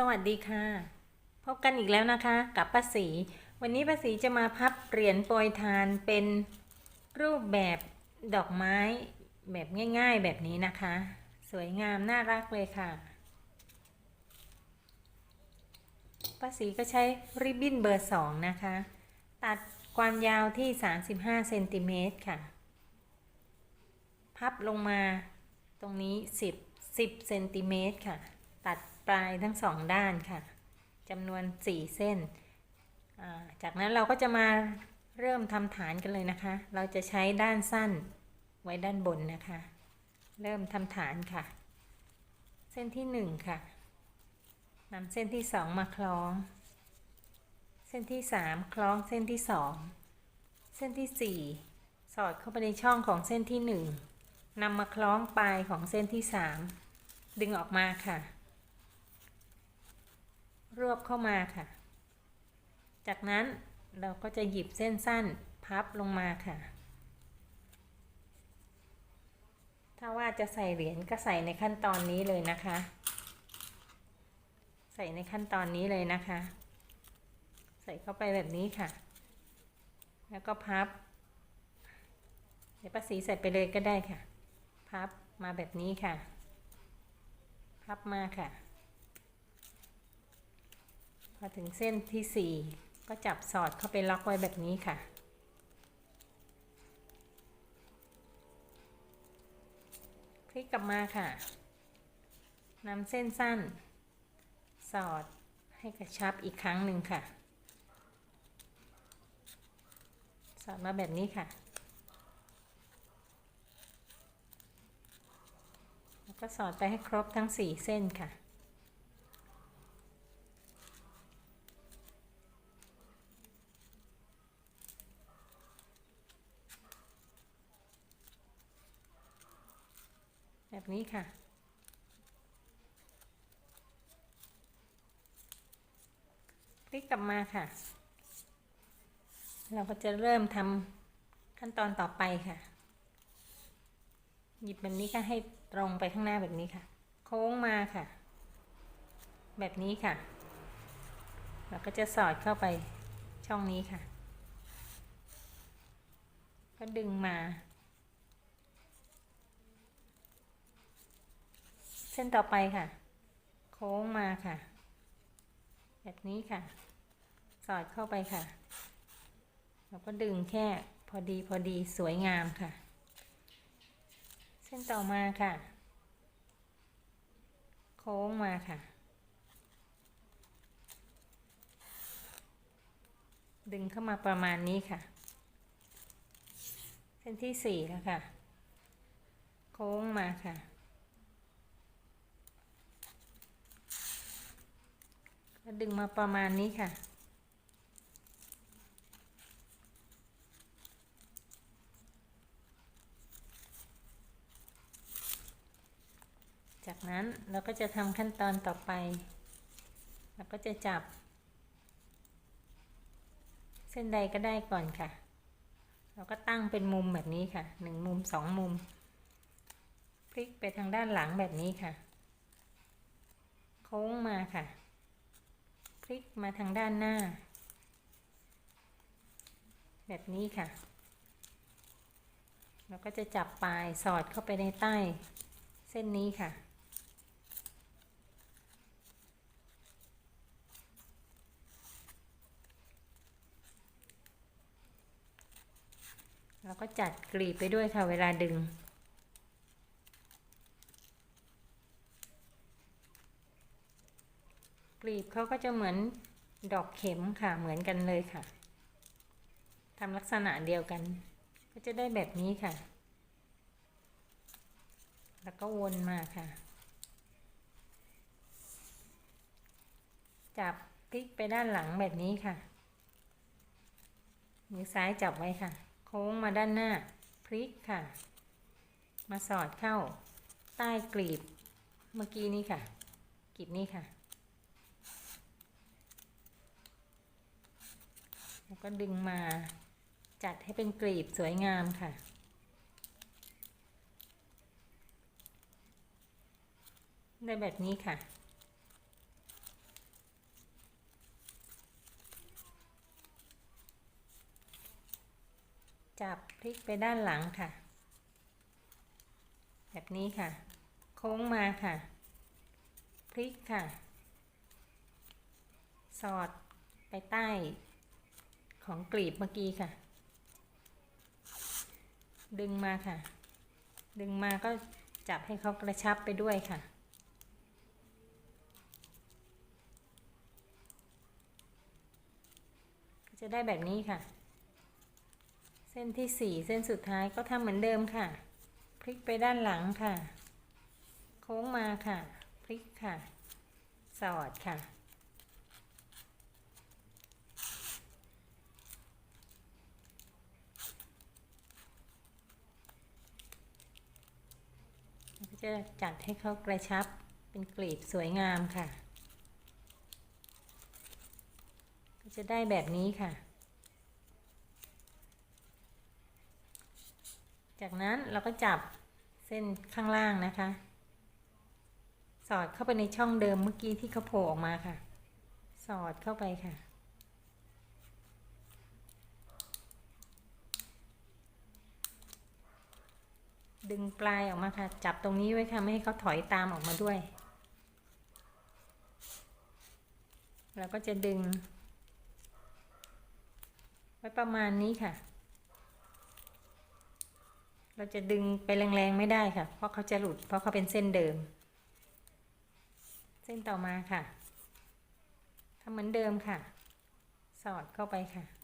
สวัสดีค่ะ พบกันอีกแล้วนะคะกับป้าสีวันนี้ป้าสีจะมาพับเหรียญโปรยทานเป็นรูปแบบดอกไม้แบบง่าย ๆ แบบนี้นะคะ สวยงามน่ารักเลยค่ะป้าสีก็ใช้ริบบิ้นเบอร์2นะคะ ตัดความยาวที่ 35เซนติเมตรค่ะ พับลงมาตรงนี้ 10 10เซนติเมตรค่ะ ตัด ปลายทั้งสองด้านค่ะจำนวน 4 เส้น จากนั้นเราก็จะมาเริ่มทำฐานกันเลยนะคะ เราจะใช้ด้านสั้นไว้ด้านบนนะคะ เริ่มทำฐานค่ะ เส้นที่ 1 ค่ะนำเส้นที่ 2 มาคล้อง เส้นที่ 3 คล้องเส้นที่ 2 เส้นที่ 4 สอดเข้าไปในช่องของเส้นที่ 1นำมาคล้องปลายของเส้นที่ 3 ดึงออกมาค่ะ รวบเข้ามาค่ะ จากนั้นเราก็จะหยิบเส้นสั้นพับลงมาค่ะ ถ้าว่าจะใส่เหรียญก็ใส่ในขั้นตอนนี้เลยนะคะ ใส่ในขั้นตอนนี้เลยนะคะ ใส่เข้าไปแบบนี้ค่ะ แล้วก็พับเดี๋ยวป้าสีใส่ไปเลยก็ได้ค่ะ พับมาแบบนี้ค่ะ พับมาค่ะ พอถึงเส้นที่ 4 ก็จับสอดเข้าไปล็อกไว้แบบนี้ค่ะ คลิกกลับมาค่ะนำเส้นสั้น สอดให้กระชับอีกครั้งหนึ่งค่ะ สอดมาแบบนี้ค่ะ แล้วก็สอดไปให้ครบทั้ง 4 เส้นค่ะ แบบนี้ ค่ะ คลิกกลับมาค่ะ เราก็จะเริ่มทำขั้นตอนต่อไปค่ะ หยิบแบบนี้ก็ให้ตรงไปข้างหน้าแบบนี้ค่ะ โค้งมาค่ะ แบบนี้ค่ะ เราก็จะสอดเข้าไปช่องนี้ค่ะ ก็ดึงมา ส้นต่อไปค่ะ โค้งมาค่ะ แบบนี้ค่ะ สอดเข้าไปค่ะแล้วก็ดึงแค่พอดีพอดีสวยงามค่ะ เส้นต่อมาค่ะ โค้งมาค่ะ ดึงเข้ามาประมาณนี้ค่ะ เส้นที่สี่แล้วค่ะ โค้งมาค่ะ ดึงมาประมาณนี้ค่ะ จากนั้นเราก็จะทำขั้นตอนต่อไป เราก็จะจับ เส้นใดก็ได้ก่อนค่ะ เราก็ตั้งเป็นมุมแบบนี้ค่ะหนึ่งมุมสองมุม พลิกไปทางด้านหลังแบบนี้ค่ะ โค้งมาค่ะ พลิกมาทางด้านหน้า แบบนี้ค่ะ เราก็จะจับปลายสอดเข้าไปในใต้ เส้นนี้ค่ะ แล้วก็จัดกลีบไปด้วยค่ะเวลาดึง ลีบเขาก็จะเหมือนดอกเข็มค่ะเหมือนกันเลยค่ะทำลักษณะเดียวกัน ก็จะได้แบบนี้ค่ะ แล้วก็วนมาค่ะ จับพลิกไปด้านหลังแบบนี้ค่ะ มือซ้ายจับไว้ค่ะ โค้งมาด้านหน้า พลิกค่ะ มาสอดเข้าใต้กลีบ เมื่อกี้นี้ค่ะกลีบนี้ค่ะ แล้วก็ดึงมาจัดให้เป็นกรีบสวยงามค่ะ ได้แบบนี้ค่ะ จับพลิกไปด้านหลังค่ะ แบบนี้ค่ะ โค้งมาค่ะ พลิกค่ะ สอดไปใต้ ของกลีบเมื่อกี้ค่ะ ดึงมาค่ะ ดึงมาก็จับให้เขากระชับไปด้วยค่ะ จะได้แบบนี้ค่ะ เส้นที่สี่เส้นสุดท้ายก็ทำเหมือนเดิมค่ะ พลิกไปด้านหลังค่ะ โค้งมาค่ะ พลิกค่ะ สอดค่ะ แล้วก็ จะจัดให้เขากระชับเป็นกลีบสวยงามค่ะ ก็จะได้แบบนี้ค่ะ จากนั้นเราก็จับเส้นข้างล่างนะคะ สอดเข้าไปในช่องเดิมเมื่อกี้ที่เขาโผล่ออกมาค่ะ สอดเข้าไปค่ะ ดึงปลายออกมาค่ะ จับตรงนี้ไว้ค่ะ ไม่ให้เขาถอยตามออกมาด้วย แล้วก็จะดึง ไว้ประมาณนี้ค่ะ เราจะดึงไปแรงๆไม่ได้ค่ะ เพราะเขาจะหลุด เพราะเขาเป็นเส้นเดิม เส้นต่อมาค่ะทำเหมือนเดิมค่ะ สอดเข้าไปค่ะ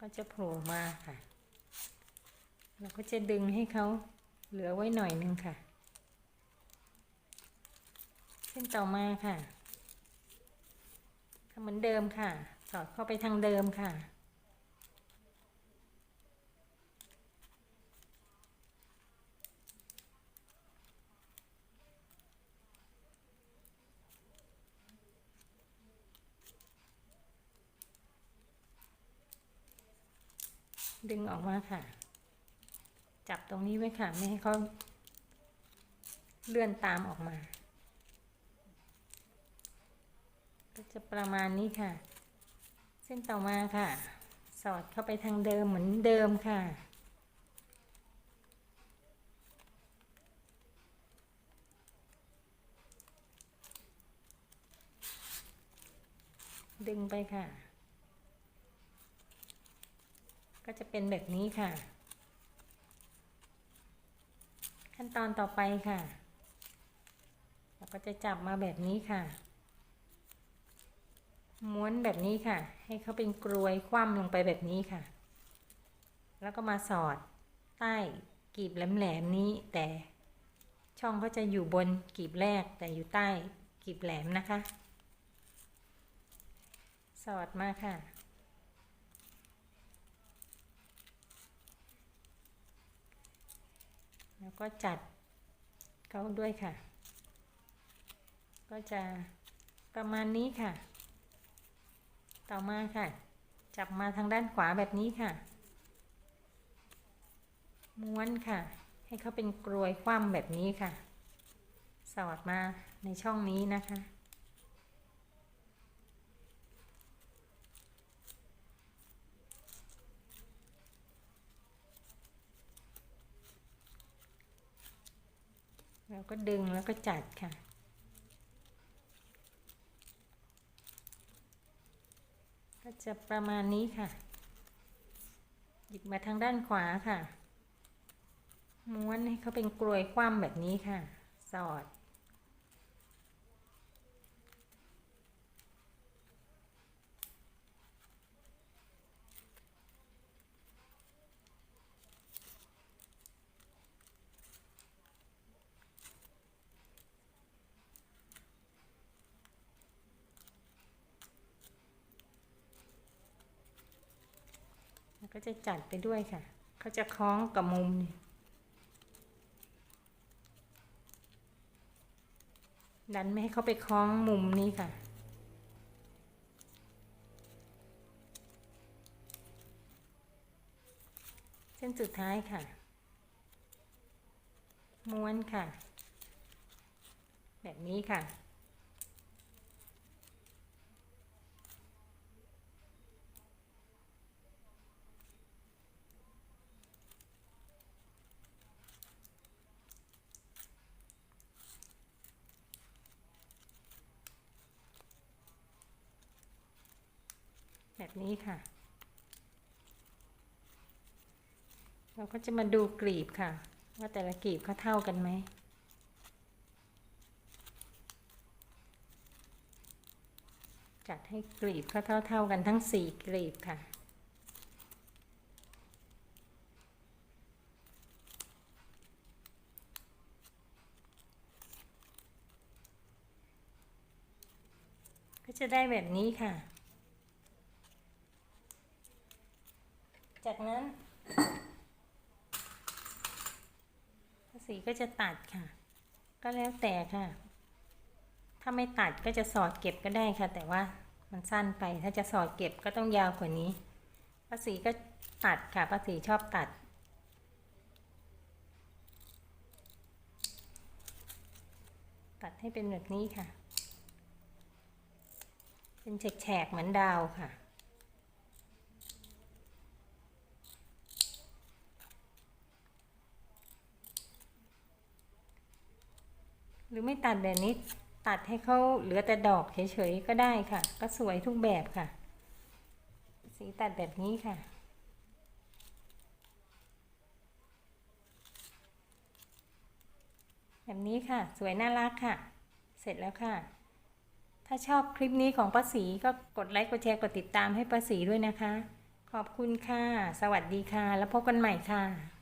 ก็จะโผล่มาค่ะ เราก็จะดึงให้เขาเหลือไว้หน่อยนึงค่ะ เส้นต่อมาค่ะทำเหมือนเดิมค่ะ สอดเข้าไปทางเดิมค่ะ ดึงออกมาค่ะ จับตรงนี้ไว้ค่ะ ไม่ให้เขาเลื่อนตามออกมา ก็จะประมาณนี้ค่ะ เส้นต่อมาค่ะ สอดเข้าไปทางเดิมเหมือนเดิมค่ะดึงไปค่ะ ก็จะเป็นแบบนี้ค่ะ ขั้นตอนต่อไปค่ะ เราก็จะจับมาแบบนี้ค่ะ ม้วนแบบนี้ค่ะ ให้เขาเป็นกรวยคว่ำลงไปแบบนี้ค่ะ แล้วก็มาสอดใต้กีบแหลมๆนี้แต่ช่องเขาจะอยู่บนกีบแรกแต่อยู่ใต้กีบแหลมนะคะ สอดมาค่ะ แล้วก็จัดเขาด้วยค่ะ ก็จะประมาณนี้ค่ะ ต่อมาค่ะ จับมาทางด้านขวาแบบนี้ค่ะ ม้วนค่ะ ให้เขาเป็นกรวยคว่ำแบบนี้ค่ะ สอดมาในช่องนี้นะคะ เราก็ดึงแล้วก็จัดค่ะ ก็จะประมาณนี้ค่ะ หยิบมาทางด้านขวาค่ะ ม้วนให้เขาเป็นกลวยคว่ำแบบนี้ค่ะ สอด ก็จะจัดไปด้วยค่ะ เขาจะคล้องกับมุมนี่ดันไม่ให้เขาไปคล้องมุมนี้ค่ะ เส้นสุดท้ายค่ะ ม้วนค่ะ แบบนี้ค่ะ แบบนี้ค่ะ เราก็จะมาดูกลีบค่ะ ว่าแต่ละกลีบเขาเท่ากันไหมจัดให้กลีบเขาเท่า ๆกันทั้งสี่กลีบค่ะ ก็จะได้แบบนี้ค่ะ จากนั้นภาษีก็จะตัดค่ะ ก็แล้วแต่ค่ะ ถ้าไม่ตัดก็จะสอดเก็บก็ได้ค่ะ แต่ว่ามันสั้นไป ถ้าจะสอดเก็บก็ต้องยาวกว่านี้ภาษีก็ตัดค่ะภาษีชอบตัด ตัดให้เป็นแบบนี้ค่ะ เป็นแฉกๆเหมือนดาวค่ะ รือไม่ตัดแบบนี้ตัดให้เขาเหลือแต่ดอกเฉยๆก็ได้ค่ะ ก็สวยทุกแบบค่ะ สีตัดแบบนี้ค่ะ แบบนี้ค่ะ สวยน่ารักค่ะ เสร็จแล้วค่ะ ถ้าชอบคลิปนี้ของป้าสีก็กดไลค์กดแชร์กดติดตามให้ป้าสีด้วยนะคะ ขอบคุณค่ะ สวัสดีค่ะ แล้วพบกันใหม่ค่ะ